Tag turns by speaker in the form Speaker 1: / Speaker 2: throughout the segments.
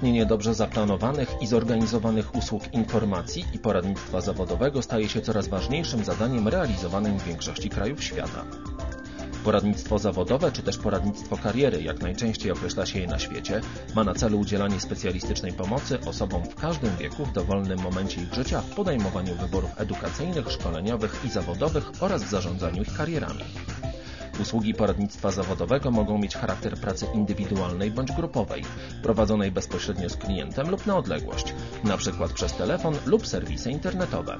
Speaker 1: Istnienie dobrze zaplanowanych i zorganizowanych usług informacji i poradnictwa zawodowego staje się coraz ważniejszym zadaniem realizowanym w większości krajów świata. Poradnictwo zawodowe czy też poradnictwo kariery, jak najczęściej określa się je na świecie, ma na celu udzielanie specjalistycznej pomocy osobom w każdym wieku w dowolnym momencie ich życia w podejmowaniu wyborów edukacyjnych, szkoleniowych i zawodowych oraz w zarządzaniu ich karierami. Usługi poradnictwa zawodowego mogą mieć charakter pracy indywidualnej bądź grupowej, prowadzonej bezpośrednio z klientem lub na odległość, np. przez telefon lub serwisy internetowe.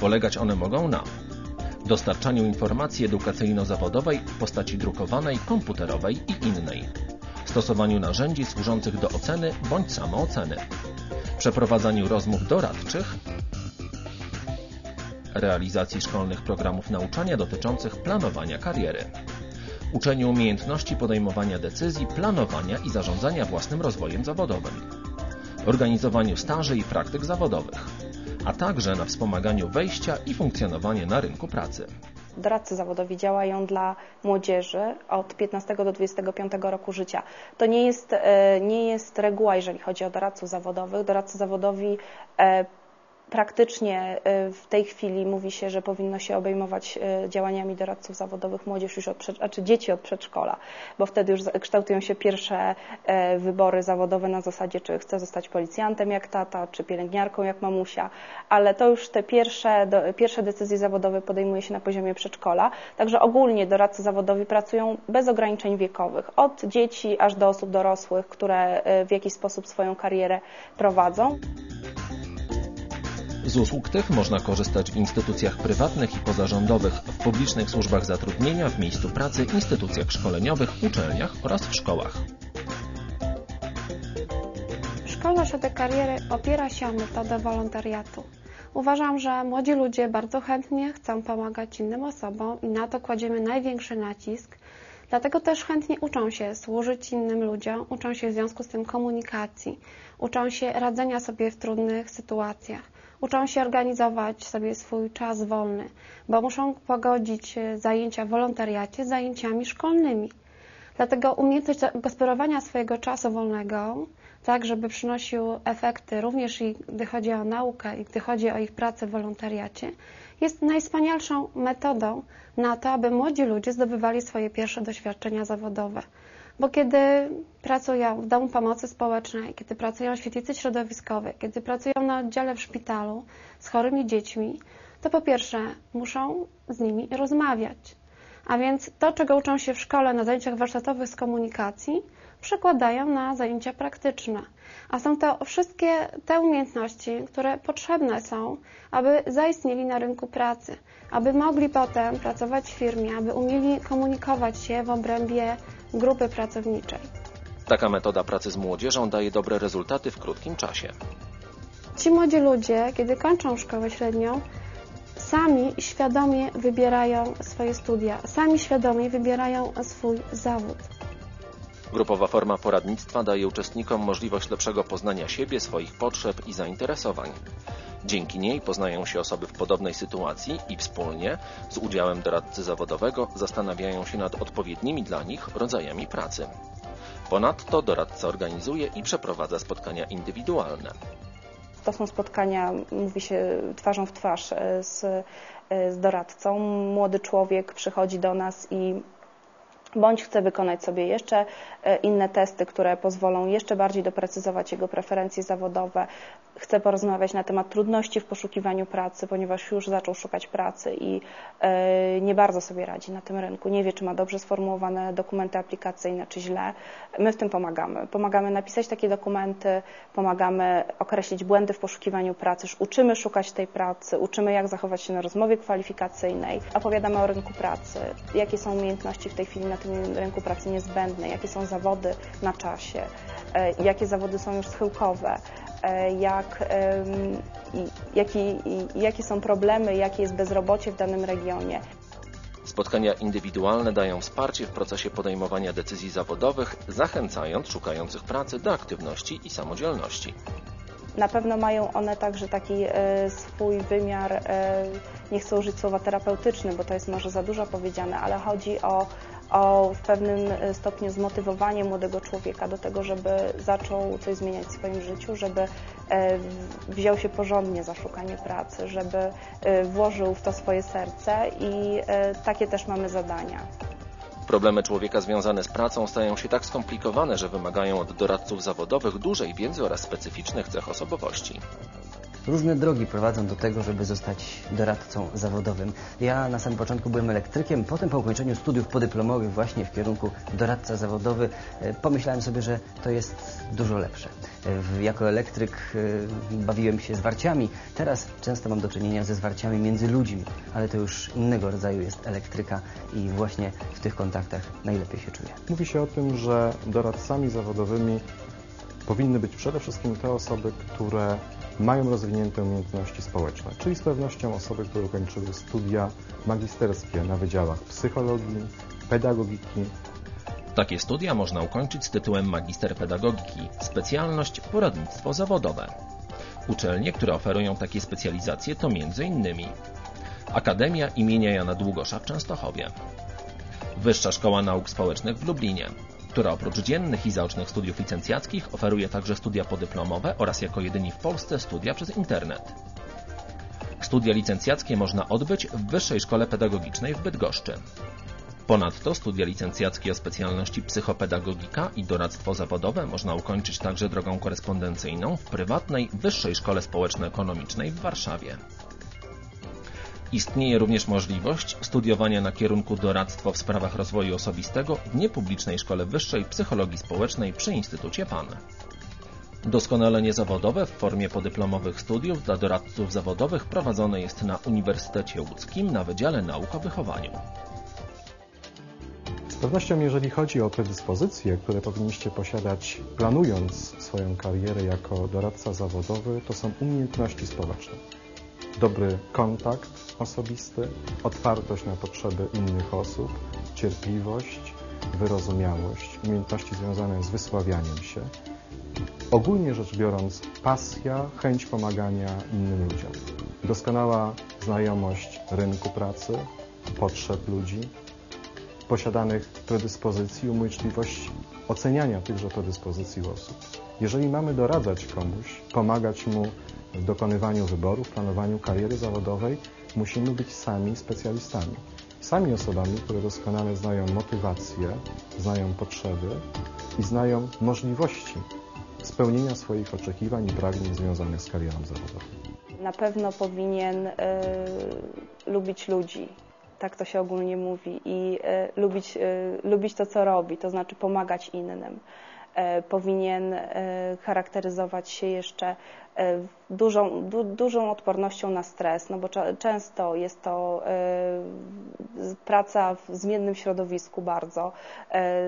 Speaker 1: Polegać one mogą na dostarczaniu informacji edukacyjno-zawodowej w postaci drukowanej, komputerowej i innej, stosowaniu narzędzi służących do oceny bądź samooceny, przeprowadzaniu rozmów doradczych, realizacji szkolnych programów nauczania dotyczących planowania kariery, uczeniu umiejętności podejmowania decyzji, planowania i zarządzania własnym rozwojem zawodowym, organizowaniu staży i praktyk zawodowych, a także na wspomaganiu wejścia i funkcjonowania na rynku pracy.
Speaker 2: Doradcy zawodowi działają dla młodzieży od 15 do 25 roku życia. To nie jest, e, nie jest reguła, jeżeli chodzi o doradców zawodowych. Doradcy zawodowi e, praktycznie y, w tej chwili mówi się, że powinno się obejmować y, działaniami doradców zawodowych młodzież już od, znaczy dzieci od przedszkola, bo wtedy już kształtują się pierwsze e, wybory zawodowe na zasadzie, czy chce zostać policjantem jak tata, czy pielęgniarką jak mamusia, ale to już te pierwsze, pierwsze decyzje zawodowe podejmuje się na poziomie przedszkola, także ogólnie doradcy zawodowi pracują bez ograniczeń wiekowych, od dzieci aż do osób dorosłych, które e, w jakiś sposób swoją karierę prowadzą.
Speaker 1: Z usług tych można korzystać w instytucjach prywatnych i pozarządowych, w publicznych służbach zatrudnienia, w miejscu pracy, instytucjach szkoleniowych, uczelniach oraz w szkołach.
Speaker 3: Szkoła Ośrodek Kariery opiera się o metodę wolontariatu. Uważam, że młodzi ludzie bardzo chętnie chcą pomagać innym osobom i na to kładziemy największy nacisk. Dlatego też chętnie uczą się służyć innym ludziom, uczą się w związku z tym komunikacji, uczą się radzenia sobie w trudnych sytuacjach uczą się organizować sobie swój czas wolny, bo muszą pogodzić e, zajęcia w wolontariacie z zajęciami szkolnymi. Dlatego umiejętność gospodarowania swojego czasu wolnego, tak żeby przynosił efekty również i gdy chodzi o naukę i gdy chodzi o ich pracę w wolontariacie, jest najwspanialszą metodą na to, aby młodzi ludzie zdobywali swoje pierwsze doświadczenia zawodowe. Bo kiedy pracują w domu pomocy społecznej, kiedy pracują w świetlicy środowiskowej, kiedy pracują na oddziale w szpitalu z chorymi dziećmi, to po pierwsze muszą z nimi rozmawiać. A więc to, czego uczą się w szkole na zajęciach warsztatowych z komunikacji, przekładają na zajęcia praktyczne. A są to wszystkie te umiejętności, które potrzebne są, aby zaistnieli na rynku pracy, aby mogli potem pracować w firmie, aby umieli komunikować się w obrębie grupy pracowniczej.
Speaker 1: Taka metoda pracy z młodzieżą daje dobre rezultaty w krótkim czasie.
Speaker 3: Ci młodzi ludzie, kiedy kończą szkołę średnią, sami świadomie wybierają swoje studia, sami świadomie wybierają swój zawód.
Speaker 1: Grupowa forma poradnictwa daje uczestnikom możliwość lepszego poznania siebie, swoich potrzeb i zainteresowań. Dzięki niej poznają się osoby w podobnej sytuacji i wspólnie, z udziałem doradcy zawodowego, zastanawiają się nad odpowiednimi dla nich rodzajami pracy. Ponadto doradca organizuje i przeprowadza spotkania indywidualne.
Speaker 2: To są spotkania, mówi się twarzą w twarz e, z, e, z doradcą. Młody człowiek przychodzi do nas i bądź chce wykonać sobie jeszcze e, inne testy, które pozwolą jeszcze bardziej doprecyzować jego preferencje zawodowe. Chce porozmawiać na temat trudności w poszukiwaniu pracy, ponieważ już zaczął szukać pracy i e, nie bardzo sobie radzi na tym rynku. Nie wie, czy ma dobrze sformułowane dokumenty aplikacyjne, czy źle. My w tym pomagamy. Pomagamy napisać takie dokumenty, pomagamy określić błędy w poszukiwaniu pracy, uczymy szukać tej pracy, uczymy, jak zachować się na rozmowie kwalifikacyjnej, opowiadamy o rynku pracy, jakie są umiejętności w tej chwili na tym rynku pracy niezbędne, jakie są zawody na czasie, e, jakie zawody są już schyłkowe, jak, jaki, jakie są problemy, jakie jest bezrobocie w danym regionie.
Speaker 1: Spotkania indywidualne dają wsparcie w procesie podejmowania decyzji zawodowych, zachęcając szukających pracy do aktywności i samodzielności.
Speaker 2: Na pewno mają one także taki e, swój wymiar, nie chcę użyć słowa terapeutyczny, bo to jest może za dużo powiedziane, ale chodzi o o w pewnym e, stopniu zmotywowanie młodego człowieka do tego, żeby zaczął coś zmieniać w swoim życiu, żeby e, wziął się porządnie za szukanie pracy, żeby e, włożył w to swoje serce i takie też mamy zadania.
Speaker 1: Problemy człowieka związane z pracą stają się tak skomplikowane, że wymagają od doradców zawodowych dużej wiedzy oraz specyficznych cech osobowości.
Speaker 4: Różne drogi prowadzą do tego, żeby zostać doradcą zawodowym. Ja na samym początku byłem elektrykiem, potem po ukończeniu studiów podyplomowych właśnie w kierunku doradca zawodowy e, pomyślałem sobie, że to jest dużo lepsze. E, jako elektryk e, bawiłem się zwarciami, teraz często mam do czynienia ze zwarciami między ludźmi, ale to już innego rodzaju jest elektryka i właśnie w tych kontaktach najlepiej się czuję.
Speaker 5: Mówi się o tym, że doradcami zawodowymi powinny być przede wszystkim te osoby, które mają rozwinięte umiejętności społeczne, czyli z pewnością osoby, które ukończyły studia magisterskie na wydziałach psychologii, pedagogiki.
Speaker 1: Takie studia można ukończyć z tytułem magister pedagogiki, specjalność poradnictwo zawodowe. Uczelnie, które oferują takie specjalizacje to m.in. Akademia imienia Jana Długosza w Częstochowie, Wyższa Szkoła Nauk Społecznych w Lublinie, która oprócz dziennych i zaocznych studiów licencjackich oferuje także studia podyplomowe oraz jako jedyni w Polsce studia przez internet. Studia licencjackie można odbyć w Wyższej Szkole Pedagogicznej w Bydgoszczy. Ponadto studia licencjackie o specjalności psychopedagogika i doradztwo zawodowe można ukończyć także drogą korespondencyjną w prywatnej Wyższej Szkole Społeczno-Ekonomicznej w Warszawie. Istnieje również możliwość studiowania na kierunku doradztwo w sprawach rozwoju osobistego w niepublicznej Szkole Wyższej Psychologii Społecznej przy Instytucie PAN. Doskonalenie zawodowe w formie podyplomowych studiów dla doradców zawodowych prowadzone jest na Uniwersytecie Łódzkim na Wydziale Nauk o Wychowaniu.
Speaker 5: Z pewnością, jeżeli chodzi o predyspozycje, które powinniście posiadać planując swoją karierę jako doradca zawodowy, to są umiejętności społeczne dobry kontakt osobisty, otwartość na potrzeby innych osób, cierpliwość, wyrozumiałość, umiejętności związane z wysławianiem się. Ogólnie rzecz biorąc, pasja, chęć pomagania innym ludziom. Doskonała znajomość rynku pracy, potrzeb ludzi, posiadanych predyspozycji, umiejętność oceniania tychże predyspozycji osób. Jeżeli mamy doradzać komuś, pomagać mu w dokonywaniu wyborów, planowaniu kariery zawodowej musimy być sami specjalistami. Sami osobami, które doskonale znają motywacje, znają potrzeby i znają możliwości spełnienia swoich oczekiwań i pragnień związanych z karierą zawodową.
Speaker 2: Na pewno powinien y, lubić ludzi, tak to się ogólnie mówi, i y, lubić, y, lubić to, co robi, to znaczy pomagać innym. powinien charakteryzować się jeszcze E, dużą, du, dużą odpornością na stres, no bo często jest to y, praca w zmiennym środowisku bardzo.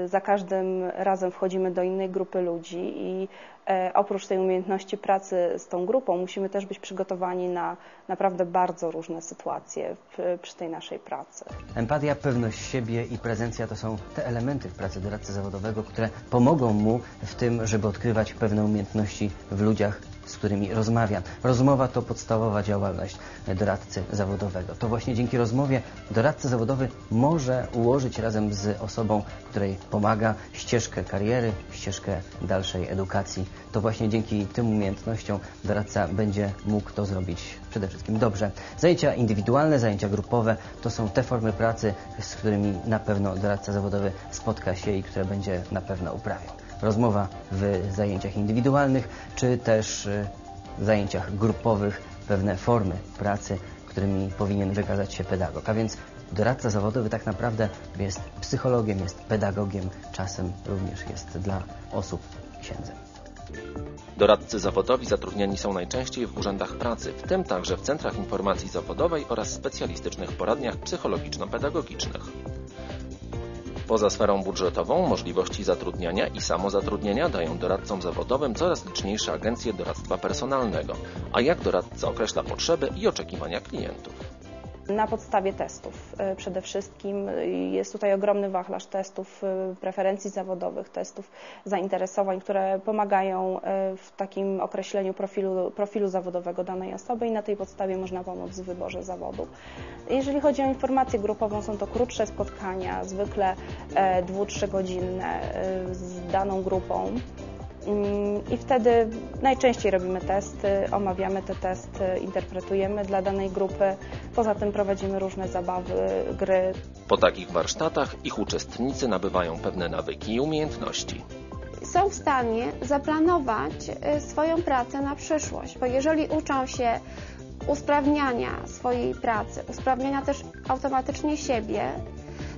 Speaker 2: Y, za każdym razem wchodzimy do innej grupy ludzi i oprócz tej umiejętności pracy z tą grupą musimy też być przygotowani na naprawdę bardzo różne sytuacje przy tej naszej pracy.
Speaker 4: Empatia, pewność siebie i prezencja to są te elementy w pracy doradcy zawodowego, które pomogą mu w tym, żeby odkrywać pewne umiejętności w ludziach z którymi rozmawiam. Rozmowa to podstawowa działalność doradcy zawodowego. To właśnie dzięki rozmowie doradca zawodowy może ułożyć razem z osobą, której pomaga, ścieżkę kariery, ścieżkę dalszej edukacji. To właśnie dzięki tym umiejętnościom doradca będzie mógł to zrobić przede wszystkim dobrze. Zajęcia indywidualne, zajęcia grupowe to są te formy pracy, z którymi na pewno doradca zawodowy spotka się i które będzie na pewno uprawiał rozmowa w zajęciach indywidualnych, czy też y, zajęciach grupowych, pewne formy pracy, którymi powinien wykazać się pedagog. A więc doradca zawodowy tak naprawdę jest psychologiem, jest pedagogiem, czasem również jest dla osób księdzem.
Speaker 1: Doradcy zawodowi zatrudniani są najczęściej w urzędach pracy, w tym także w centrach informacji zawodowej oraz specjalistycznych poradniach psychologiczno-pedagogicznych. Poza sferą budżetową możliwości zatrudniania i samozatrudnienia dają doradcom zawodowym coraz liczniejsze agencje doradztwa personalnego, a jak doradca określa potrzeby i oczekiwania klientów.
Speaker 2: Na podstawie testów e, przede wszystkim. Jest tutaj ogromny wachlarz testów e, preferencji zawodowych, testów zainteresowań, które pomagają e, w takim określeniu profilu, profilu zawodowego danej osoby i na tej podstawie można pomóc w wyborze zawodu. Jeżeli chodzi o informację grupową, są to krótsze spotkania, zwykle dwu-trzygodzinne z daną grupą. I wtedy najczęściej robimy testy, omawiamy te testy, interpretujemy dla danej grupy. Poza tym prowadzimy różne zabawy, gry.
Speaker 1: Po takich warsztatach ich uczestnicy nabywają pewne nawyki i umiejętności
Speaker 3: są w stanie zaplanować y, swoją pracę na przyszłość, bo jeżeli uczą się usprawniania swojej pracy, usprawniania też automatycznie siebie,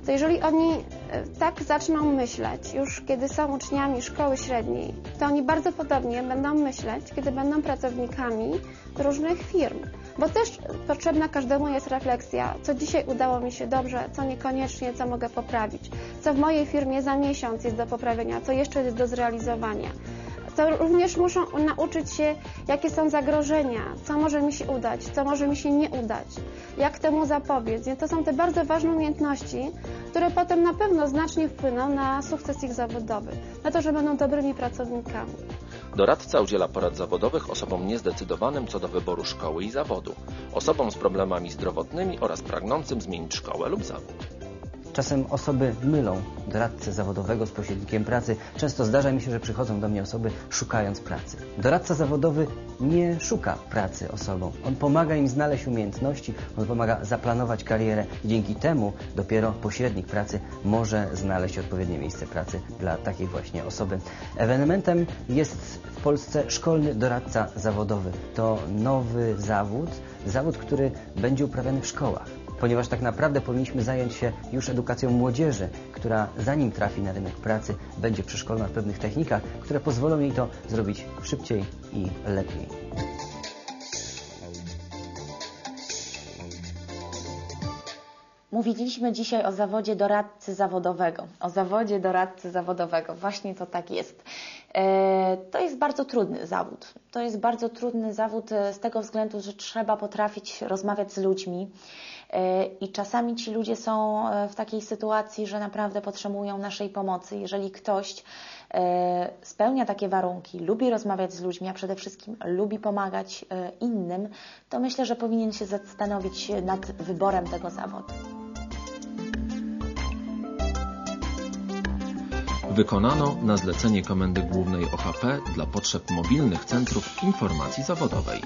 Speaker 3: to jeżeli oni e, tak zaczną myśleć już kiedy są uczniami szkoły średniej, to oni bardzo podobnie będą myśleć, kiedy będą pracownikami różnych firm. Bo też potrzebna każdemu jest refleksja, co dzisiaj udało mi się dobrze, co niekoniecznie, co mogę poprawić, co w mojej firmie za miesiąc jest do poprawienia, co jeszcze jest do zrealizowania to również muszą nauczyć się, jakie są zagrożenia, co może mi się udać, co może mi się nie udać, jak temu zapobiec. Więc to są te bardzo ważne umiejętności, które potem na pewno znacznie wpłyną na sukces ich zawodowy, na to, że będą dobrymi pracownikami.
Speaker 1: Doradca udziela porad zawodowych osobom niezdecydowanym co do wyboru szkoły i zawodu, osobom z problemami zdrowotnymi oraz pragnącym zmienić szkołę lub zawód.
Speaker 4: Czasem osoby mylą doradcę zawodowego z pośrednikiem pracy. Często zdarza mi się, że przychodzą do mnie osoby szukając pracy. Doradca zawodowy nie szuka pracy osobom. On pomaga im znaleźć umiejętności, on pomaga zaplanować karierę i dzięki temu dopiero pośrednik pracy może znaleźć odpowiednie miejsce pracy dla takiej właśnie osoby. Ewenementem jest w Polsce szkolny doradca zawodowy. To nowy zawód, zawód, który będzie uprawiany w szkołach ponieważ tak naprawdę powinniśmy zająć się już edukacją młodzieży, która zanim trafi na rynek pracy, będzie przeszkolona w pewnych technikach, które pozwolą jej to zrobić szybciej i lepiej.
Speaker 6: Mówiliśmy dzisiaj o zawodzie doradcy zawodowego. O zawodzie doradcy zawodowego. Właśnie to tak jest. E, to jest bardzo trudny zawód. To jest bardzo trudny zawód e, z tego względu, że trzeba potrafić rozmawiać z ludźmi. E, I czasami ci ludzie są w takiej sytuacji, że naprawdę potrzebują naszej pomocy. Jeżeli ktoś spełnia takie warunki, lubi rozmawiać z ludźmi, a przede wszystkim lubi pomagać innym, to myślę, że powinien się zastanowić nad wyborem tego zawodu.
Speaker 1: wykonano na zlecenie Komendy Głównej OHP dla potrzeb mobilnych centrów informacji zawodowej.